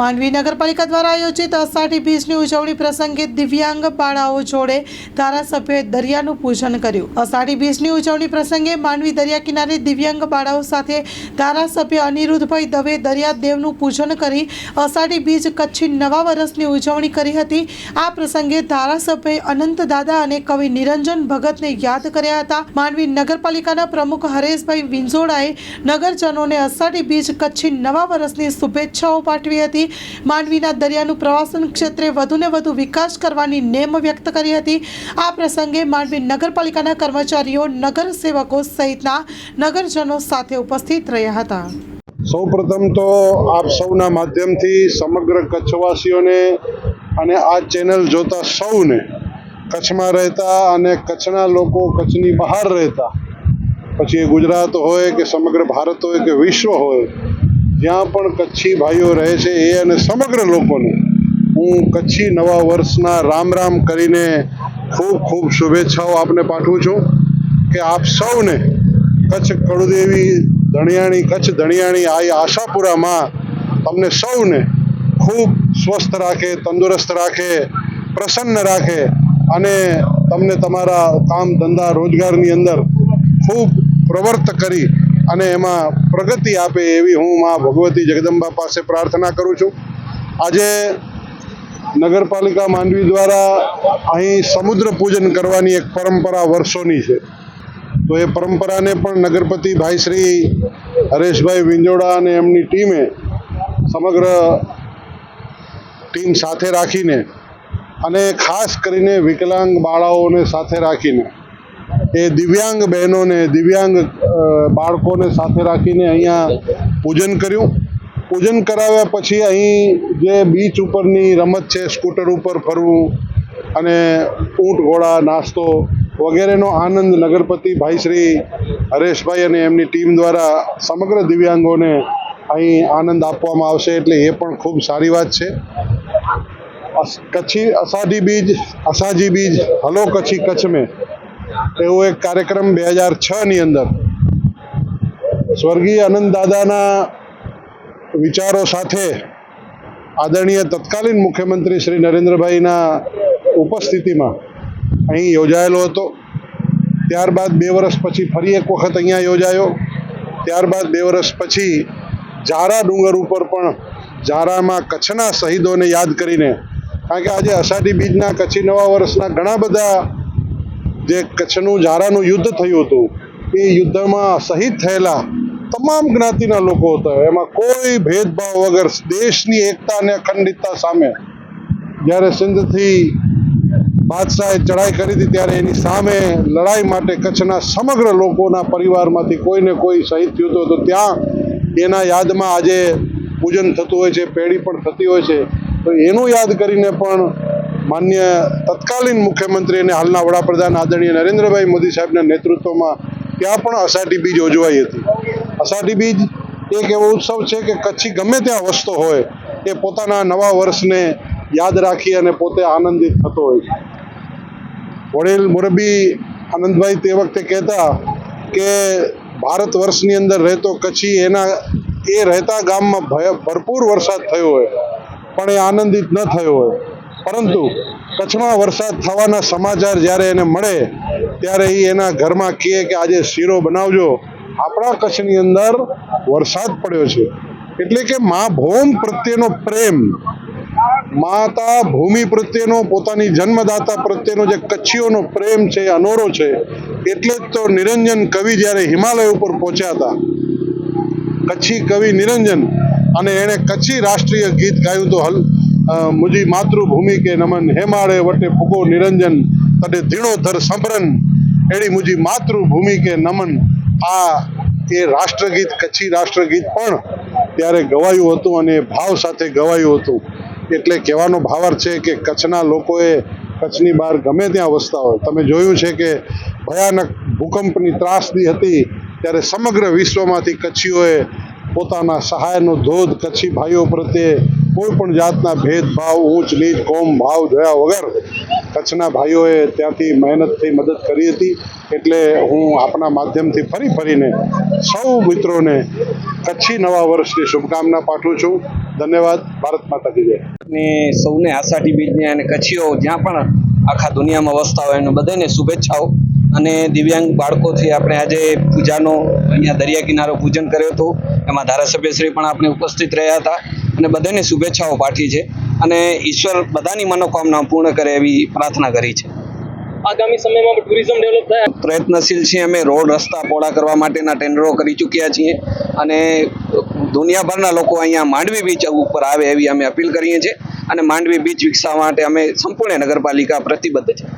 માંડવી નગરપાલિકા દ્વારા આયોજિત અષાઢી બીજની ઉજવણી પ્રસંગે દિવ્યાંગ બાળાઓ જોડે ધારાસભ્યોએ દરિયાનું પૂજન કર્યું. અષાઢી બીજની ઉજવણી પ્રસંગે માંડવી દરિયા કિનારે દિવ્યાંગ બાળાઓ સાથે ધારાસભ્ય અનિરુદ્ધભાઈ દવે દરિયાદેવનું પૂજન કરી અષાઢી બીજ કચ્છી નવા વર્ષની ઉજવણી કરી હતી. આ પ્રસંગે ધારાસભ્ય અનંત દાદા અને કવિ નિરંજન ભગતને યાદ કર્યા હતા. માંડવી નગરપાલિકાના પ્રમુખ હરેશભાઈ વિંજોડાએ નગરજનોને અષાઢી બીજ કચ્છી નવા વર્ષની શુભેચ્છાઓ પાઠવી હતી. માંડવીના દરિયાનું પ્રવાસન ક્ષેત્રે વધુને વધુ વિકાસ કરવાની નેમ વ્યક્ત કરી હતી. આ પ્રસંગે માંડવી નગરપાલિકાના કર્મચારીઓ, નગરસેવકો સહિતના નગરજનો સાથે ઉપસ્થિત રહ્યા હતા. સૌ પ્રથમ તો આપ સૌના માધ્યમથી સમગ્ર કચ્છવાસીઓને અને આ ચેનલ જોતા સૌને કચ્છમાં રહેતા અને કચ્છના લોકો કચ્છની બહાર રહેતા, પછી એ ગુજરાત હોય કે સમગ્ર ભારત હોય કે વિશ્વ હોય જ્યાં પણ કચ્છી ભાઈઓ રહે છે એ અને સમગ્ર લોકોને હું કચ્છી નવા વર્ષના રામ રામ કરીને ખૂબ ખૂબ શુભેચ્છાઓ આપને પાઠવું છું કે આપ સૌને કચ્છ કડુદેવી ધણિયાણી કચ્છ ધણિયાણી આ આશાપુરામાં તમને સૌને ખૂબ સ્વસ્થ રાખે, તંદુરસ્ત રાખે, પ્રસન્ન રાખે અને તમને તમારા કામ ધંધા રોજગારની અંદર ખૂબ પ્રવર્ત કરી અને એમાં પ્રગતિ આપે એવી હું મા ભગવતી જગદંબા પાસે પ્રાર્થના કરું છું. આજે નગરપાલિકા માંડવી દ્વારા અહીં સમુદ્ર પૂજન કરવાની એક પરંપરા વર્ષોની છે. તો એ પરંપરાને પણ નગરપતિ ભાઈ શ્રી હરેશભાઈ વિંજોડા અને એમની ટીમે સમગ્ર ટીમ સાથે રાખીને અને ખાસ કરીને વિકલાંગ બાળાઓને સાથે રાખીને એ દિવ્યાંગ બહેનોને દિવ્યાંગ બાળકોને સાથે રાખીને અહીંયા પૂજન કર્યું. પૂજન કરાવ્યા પછી અહીં જે બીચ ઉપરની રમત છે, સ્કૂટર ઉપર ફરવું અને ઊંટ ઘોડા, નાસ્તો વગેરેનો આનંદ નગરપતિ ભાઈ શ્રી હરેશભાઈ અને એમની ટીમ દ્વારા સમગ્ર દિવ્યાંગોને અહીં આનંદ આપવામાં આવશે એટલે એ પણ ખૂબ સારી વાત છે. કચ્છી અસાઢી બીજ અસાજી બીજ, હલો કચ્છી કચ્છ મેં. એવો એક કાર્યક્રમ બે હજાર છની અંદર સ્વર્ગીય આનંદ દાદાના વિચારો સાથે આદરણીય તત્કાલીન મુખ્યમંત્રી શ્રી નરેન્દ્રભાઈના ઉપસ્થિતિમાં અહીં યોજાયેલો હતો. ત્યારબાદ બે વર્ષ પછી ફરી એક વખત અહીંયા યોજાયો. ત્યારબાદ બે વર્ષ પછી ઝારા ડુંગર ઉપર પણ ઝારામાં કચ્છના શહીદોને યાદ કરીને, કારણ કે આજે અષાઢી બીજના, કચ્છી નવા વર્ષના ઘણા બધા જે કચ્છનું ઝારાનું યુદ્ધ થયું હતું, એ યુદ્ધમાં શહીદ થયેલા તમામ જ્ઞાતિના લોકો હતા. એમાં કોઈ ભેદભાવ વગર દેશની એકતા અને અખંડિતતા સામે જ્યારે સિંધથી બાદશાહે ચડાઈ કરી હતી ત્યારે એની સામે લડાઈ માટે કચ્છના સમગ્ર લોકોના પરિવારમાંથી કોઈને કોઈ શહીદ થયું હતું તો ત્યાં એના યાદમાં આજે પૂજન થતું હોય છે, પેઢી પણ થતી હોય છે. તો એનું યાદ કરીને પણ માન્ય તત્કાલીન મુખ્યમંત્રી અને હાલના વડાપ્રધાન આદરણીય નરેન્દ્રભાઈ મોદી સાહેબના નેતૃત્વમાં ત્યાં પણ અષાઢી બીજ ઉજવાઈ હતી. અષાઢી બીજ એક એવો ઉત્સવ છે કે કચ્છી ગમે ત્યાં વસતો હોય, એ પોતાના નવા વર્ષને યાદ રાખી અને પોતે આનંદિત થતો હોય વડીલ મુરબી આનંદભાઈ તે વખતે કહેતા કે ભારત વર્ષની અંદર રહેતો કચ્છી એના, એ રહેતા ગામમાં ભરપૂર વરસાદ થયો હોય, પણ એ આનંદિત ન થયો હોય. પરંતુ કચ્છમાં વરસાદ થવાના સમાચાર જ્યારે એને મળે, ત્યારે એ એના ઘરમાં કહે કે આજે શીરો બનાવજો આપણા કચ્છની અંદર વરસાદ પડ્યો છે. એટલે કે મા ભૂમ પ્રત્યેનો પ્રેમ, માતા ભૂમિ પ્રત્યેનો, પોતાની જન્મદાતા પ્રત્યેનો જે કચ્છીઓનો પ્રેમ છે, અનોરો છે, એટલે જ તો નિરંજન કવિ જ્યારે હિમાલય ઉપર પહોંચ્યા હતા. કચ્છી કવિ નિરંજન અને એણે કચ્છી રાષ્ટ્રીય ગીત ગાયું તો હલ મુજી માતૃભૂમિ કે નમન હેમાળે વટે ફૂગો નિરંજન, તડે ધીણોધર સંભરન એડી મુજી માતૃભૂમિ કે નમન આ એ રાષ્ટ્રગીત, કચ્છી રાષ્ટ્રગીત પણ ત્યારે ગવાયું હતું અને ભાવ સાથે ગવાયું હતું. એટલે કહેવાનો ભાવાર્થ છે કે કચ્છના લોકોએ કચ્છની બહાર ગમે ત્યાં વસતા હોય. તમે જોયું છે કે ભયાનક ભૂકંપની ત્રાસદી હતી ત્યારે સમગ્ર વિશ્વમાંથી કચ્છીઓએ પોતાના સહાયનો ધોધ કચ્છી ભાઈઓ પ્રત્યે કોઈ પણ જાતના ભેદભાવ, ઊંચ નીચ, કોમ, ભાવ જોયા વગર કચ્છના ભાઈઓએ ત્યાંથી મહેનતથી મદદ કરી હતી. એટલે હું આપના માધ્યમથી ફરી ફરીને સૌ મિત્રોને કચ્છી નવા વર્ષની શુભકામના પાઠવું છું. ધન્યવાદ. ભારત માતા કી જય. ને સૌને આષાઢી બીજને અને કચ્છીઓ જ્યાં પણ આખા દુનિયામાં વસતા હોય એને બધાને શુભેચ્છાઓ. અને દિવ્યાંગ બાળકોથી આપણે આજે પૂજાનો અહીંયા દરિયા કિનારો પૂજન કર્યું હતું. એમાં ધારાસભ્યશ્રી પણ આપણે ઉપસ્થિત રહ્યા હતા. અને બધાને શુભેચ્છાઓ પાઠવી છે. અને ઈશ્વર બધાની મનોકામના પૂર્ણ કરે એવી પ્રાર્થના કરી છે. આગામી સમયમાં ટુરિઝમ ડેવલપ થાય. પ્રયત્નશીલ છીએ અમે રોડ રસ્તા પહોળા કરવા માટેના ટેન્ડરો કરી ચૂક્યા છીએ. અને દુનિયાભરના લોકો અહીંયા માંડવી બીચ ઉપર આવે એવી અમે અપીલ કરીએ છીએ. અને માંડવી બીચ વિકસાવવા માટે અમે સંપૂર્ણ નગરપાલિકા પ્રતિબદ્ધ છે.